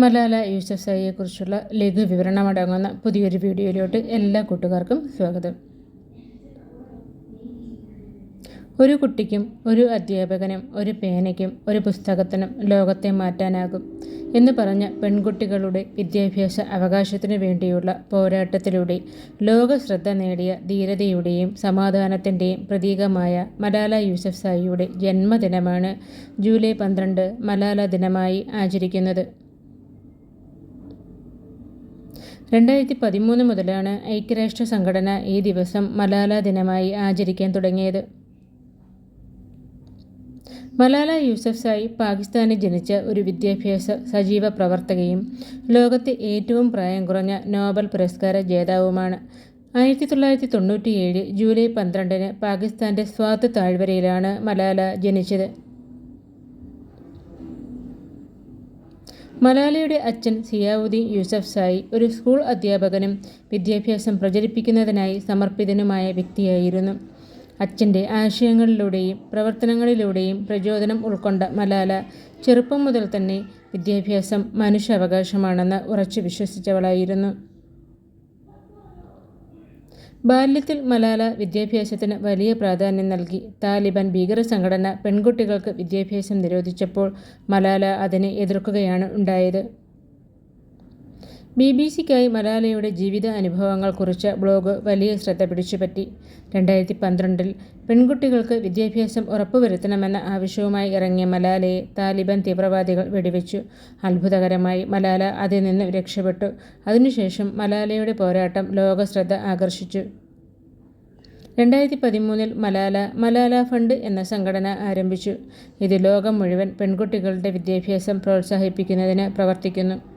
മലാല യൂസഫ്സായിയെക്കുറിച്ചുള്ള ലഘു വിവരണമടങ്ങുന്ന പുതിയൊരു വീഡിയോയിലോട്ട് എല്ലാ കൂട്ടുകാർക്കും സ്വാഗതം. ഒരു കുട്ടിക്കും ഒരു അധ്യാപകനും ഒരു പേനയ്ക്കും ഒരു പുസ്തകത്തിനും ലോകത്തെ മാറ്റാനാകും എന്ന് പറഞ്ഞ പെൺകുട്ടികളുടെ വിദ്യാഭ്യാസ അവകാശത്തിനു വേണ്ടിയുള്ള പോരാട്ടത്തിലൂടെ ലോക ശ്രദ്ധ നേടിയ ധീരതയുടെയും സമാധാനത്തിന്റെയും പ്രതീകമായ മലാല യൂസഫ് സായിയുടെ ജന്മദിനമാണ് ജൂലൈ പന്ത്രണ്ട് മലാല ദിനമായി ആചരിക്കുന്നത്. രണ്ടായിരത്തി പതിമൂന്ന് മുതലാണ് ഐക്യരാഷ്ട്ര സംഘടന ഈ ദിവസം മലാല ദിനമായി ആചരിക്കാൻ തുടങ്ങിയത്. മലാല യൂസഫ്സായി പാകിസ്ഥാനിൽ ജനിച്ച ഒരു വിദ്യാഭ്യാസ സജീവ പ്രവർത്തകയും ലോകത്തെ ഏറ്റവും പ്രായം കുറഞ്ഞ നോബൽ പുരസ്കാര ജേതാവുമാണ്. ആയിരത്തി തൊള്ളായിരത്തി തൊണ്ണൂറ്റിയേഴ് ജൂലൈ പന്ത്രണ്ടിന് പാകിസ്ഥാന്റെ സ്വാത്ത് താഴ്വരയിലാണ് മലാല ജനിച്ചത്. മലാലയുടെ അച്ഛൻ സിയാവുദ്ദീൻ യൂസഫ് സായി ഒരു സ്കൂൾ അധ്യാപകനും വിദ്യാഭ്യാസം പ്രചരിപ്പിക്കുന്നതിനായി സമർപ്പിതനുമായ വ്യക്തിയായിരുന്നു. അച്ഛന്റെ ആശയങ്ങളിലൂടെയും പ്രവർത്തനങ്ങളിലൂടെയും പ്രചോദനം ഉൾക്കൊണ്ട മലാല ചെറുപ്പം മുതൽ തന്നെ വിദ്യാഭ്യാസം മനുഷ്യാവകാശമാണെന്ന് ഉറച്ചു വിശ്വസിച്ചവളായിരുന്നു. ബാല്യത്തിൽ മലാല വിദ്യാഭ്യാസത്തിന് വലിയ പ്രാധാന്യം നൽകി. താലിബാൻ ഭീകര സംഘടന പെൺകുട്ടികൾക്ക് വിദ്യാഭ്യാസം നിരോധിച്ചപ്പോൾ മലാല അതിനെ എതിർക്കുകയാണ് ഉണ്ടായത്. ബി ബി സിക്കായി മലാലയുടെ ജീവിത അനുഭവങ്ങൾ ബ്ലോഗ് വലിയ ശ്രദ്ധ പിടിച്ചുപറ്റി. രണ്ടായിരത്തി പന്ത്രണ്ടിൽ പെൺകുട്ടികൾക്ക് വിദ്യാഭ്യാസം ഉറപ്പുവരുത്തണമെന്ന ആവശ്യവുമായി ഇറങ്ങിയ മലാലയെ താലിബാൻ തീവ്രവാദികൾ വെടിവെച്ചു. അത്ഭുതകരമായി മലാല അതിൽ നിന്ന് രക്ഷപ്പെട്ടു. അതിനുശേഷം മലാലയുടെ പോരാട്ടം ലോക ശ്രദ്ധ ആകർഷിച്ചു. രണ്ടായിരത്തി പതിമൂന്നിൽ മലാല മലാല ഫണ്ട് എന്ന സംഘടന ആരംഭിച്ചു. ഇത് ലോകം മുഴുവൻ പെൺകുട്ടികളുടെ വിദ്യാഭ്യാസം പ്രോത്സാഹിപ്പിക്കുന്നതിന് പ്രവർത്തിക്കുന്നു.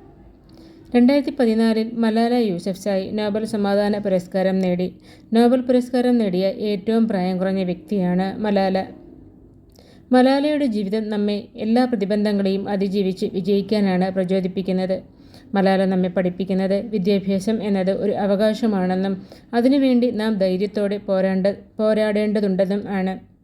രണ്ടായിരത്തി പതിനാലിൽ മലാല യൂസഫ്സായി നോബൽ സമാധാന പുരസ്കാരം നേടി. നോബൽ പുരസ്കാരം നേടിയ ഏറ്റവും പ്രായം കുറഞ്ഞ വ്യക്തിയാണ് മലാല. മലാലയുടെ ജീവിതം നമ്മെ എല്ലാ പ്രതിബന്ധങ്ങളെയും അതിജീവിച്ച് വിജയിക്കാനാണ് പ്രചോദിപ്പിക്കുന്നത്. മലാല നമ്മെ പഠിപ്പിക്കുന്നത് വിദ്യാഭ്യാസം എന്നത് ഒരു അവകാശമാണെന്നും അതിനുവേണ്ടി നാം ധൈര്യത്തോടെ പോരാണ്ട പോരാടേണ്ടതുണ്ടെന്നും ആണ്.